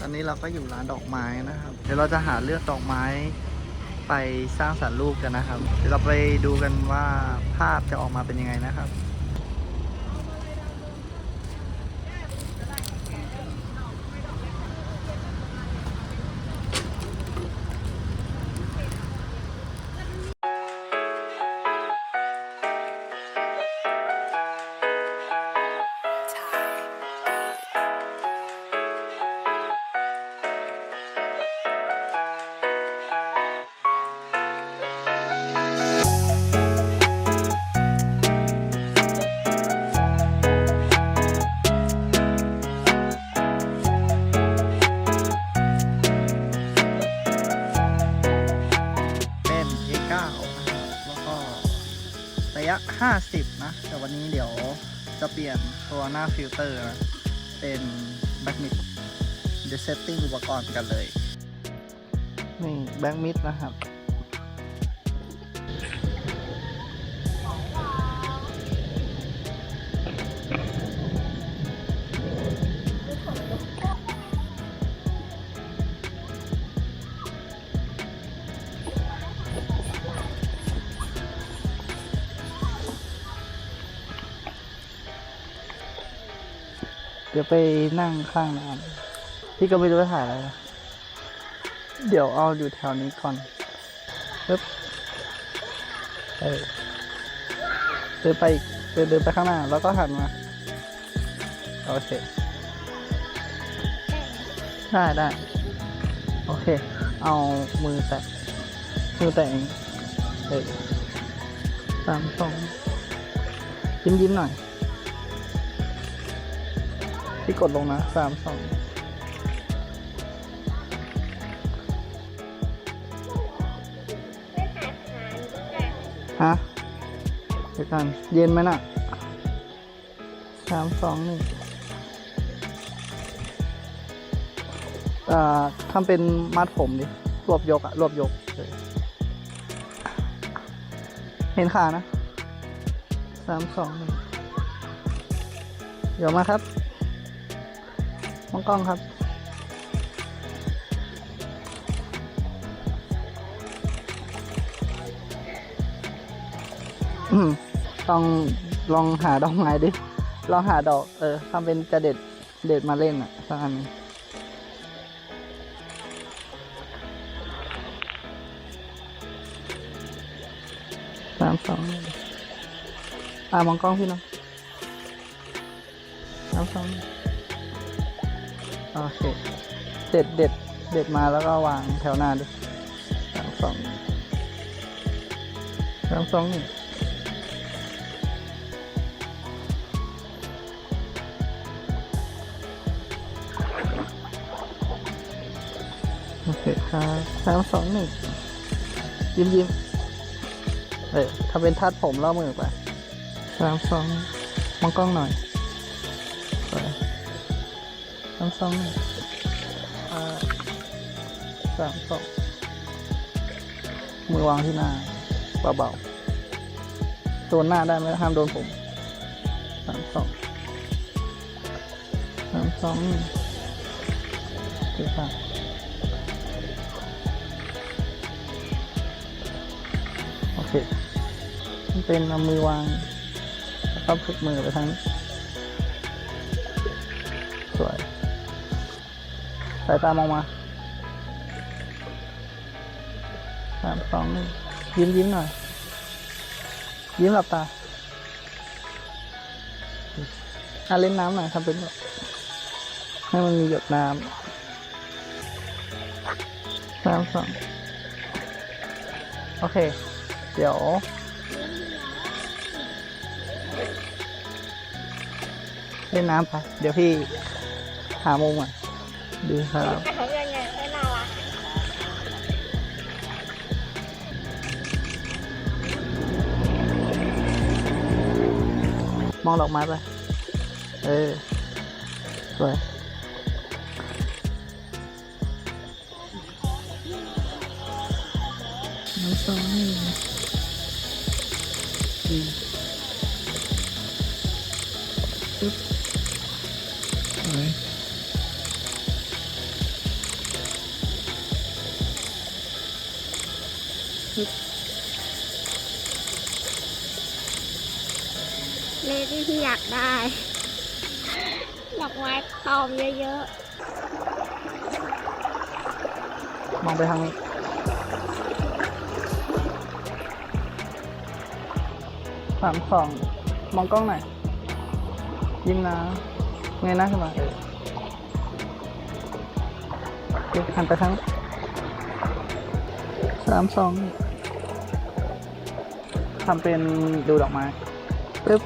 ตอนนี้เราก็อยู่ร้านดอกไม้นะครับ เดี๋ยวเราจะหาเลือกดอกไม้ไปสร้างสรรค์รูปกันนะครับ เดี๋ยวเราไปดูกันว่าภาพจะออกมาเป็นยังไงนะครับ จะเปลี่ยนตัวหน้าฟิลเตอร์นะเป็นแบ็กมิดเดี๋ยวเซตติ้งอุปกรณ์กันเลย นี่แบ็กมิดนะครับ เดี๋ยวไปนั่งข้างน้ำพี่ก็ไม่รู้จะถ่ายอะไรนะเดี๋ยวเอาอยู่แถวนี้ก่อนปึ๊บเออเดินไปอีกเดินเดินไปข้างหน้า แล้วก็หันมา โอเค ได้ได้ โอเค เอามือแตะ มือแตะเองเออสามสองยิ้มยิ้มหน่อยี่กดลงนะสามสองฮะเดี๋ยวกันเย็นไหมน่ะสามสองหนึ่งอ่าทำเป็นมัดผมดิ รวบยกอะรวบยกเออเห็นขานะสามสองหนึ่งเดี๋ยวมาครับ มองกล้องครับอืมต้องลองหาดอกไม้ดิ ลองหาดอก เออทำเป็นจะเด็ดเด็ดมาเล่นอะสักอันนึงสามสองอ่ามองกล้องพี่น้องสามสอง โอเคเด็ดเด็ดเด็ดมาแล้วก็วางแถวหน้าด้วยสามสองสามสองหนึ่งโอเคครับสามสองหนึ่งยิ้มยิ้มเออถ้าเป็นทัดผมเล่ามือไปสามสองมองกล้องหน่อย สามสองสามสองมือวางที่หน้าเบาๆโดนหน้าได้ไหมห้ามโดนผมสามสองสามสองสี่สามโอเคมันเป็นเอามือวางแล้วก็ฝึกมือไปทางนี้ายตามองมาสามสองหนึ่งยิ้มยิ้มหน่อย ยิ้มหลับตาอะเล่นน้ำหน่อยทำเป็นแบบให้มันมีหยดน้ำสามสองโอเค เดี๋ยวเล่นน้ำไป เดี๋ยวพี่หามุมอะ ดีครับเขายังไงไม่น่ารักมองดอกไม้ไป เออ สวย น้ำซองนี่อืม เลขที่พี่อยากได้ ดอกไม้ตอมเยอะๆ มองไปทางนี้สามสองมองกล้องหน่อย ยิ้มนะเงยหน้าขึ้นมาเออหันไปทาง สามสองทำเป็นดูดอกไม้ปึ๊บ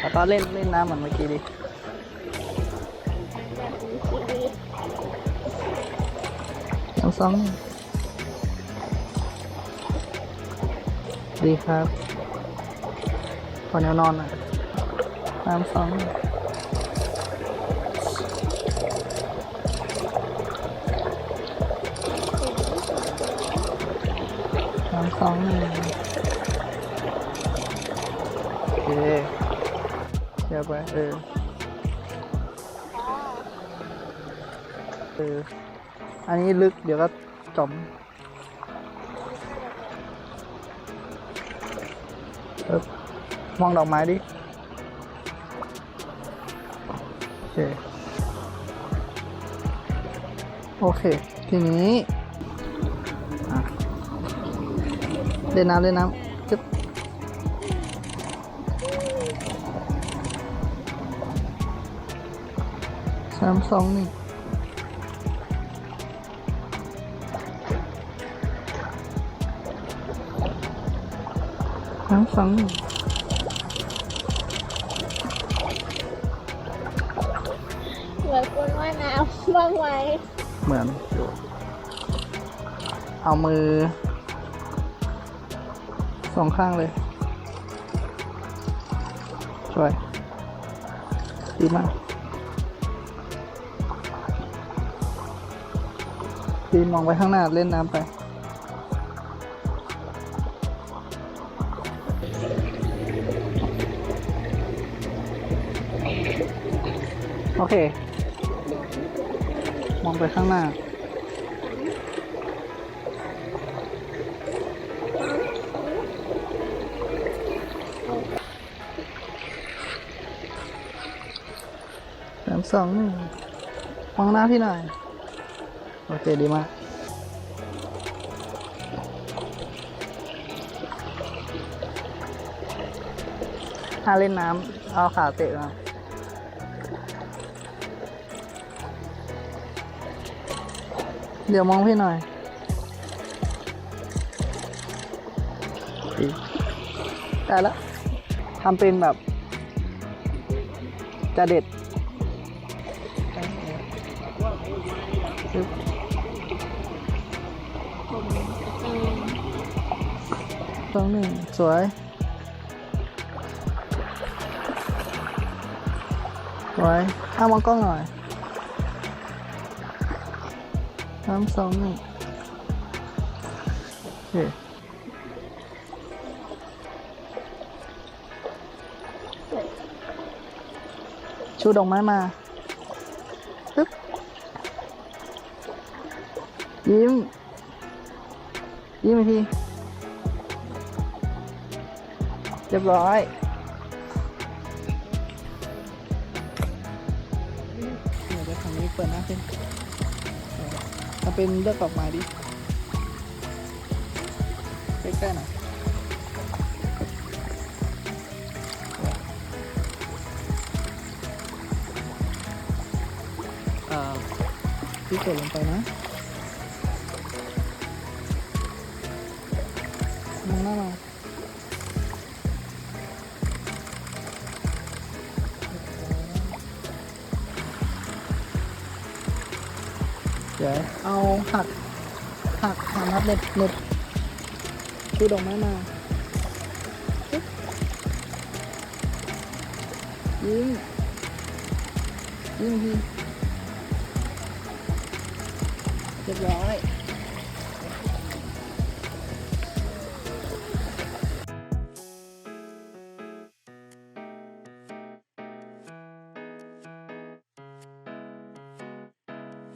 แล้วก็เล่นเล่นน้ำเหมือนเมื่อกี้ดิสองสองดีครับขอแนวนอนหน่อย สามสองสามสองหนึ่งโอเคเดี๋ยวไปเออเอออันนี้ลึกเดี๋ยวก็จมเออมองดอกไม้ดิ โอเคโอเค ทีนี้เล่นน้ำเล่นน้ำจึ๊บสามสองหนึ่งสามสองหนึ่ง บ้างไหมเหมือนอยู่เอามือ สองข้างเลย ช่วย ดีมาก ดีมองไปข้างหน้าเล่นน้ำไป โอเค มองไปข้างหน้า สามสองหนึ่งมองหน้าพี่หน่อย โอเค ดีมากถ้าเล่นน้ำเอาขาเตะมา เดี๋ยวมองพี่หน่อยดีได้แล้วทำเป็นแบบ จะเด็ดปึ๊บสองหนึ่งสวย สวยอ้ามองกล้องหน่อย สามสองหนึ่งโอเคชูดอกไม้มาปึ๊บยิ้ม ยิ้มอีกทีเรียบร้อยเดี๋ยวจะทำนี้เปิดหน้าเป็นทำ เป็นเลือกดอกไม้ดิใกล้ๆหน่อยเอ่อพี่กดลงไปนะมองหน้ามา เดี๋ยวเอาหักหักหานับเน็ตเน็ตชูดอกไม้มายิงยิงพี่เรียบร้อย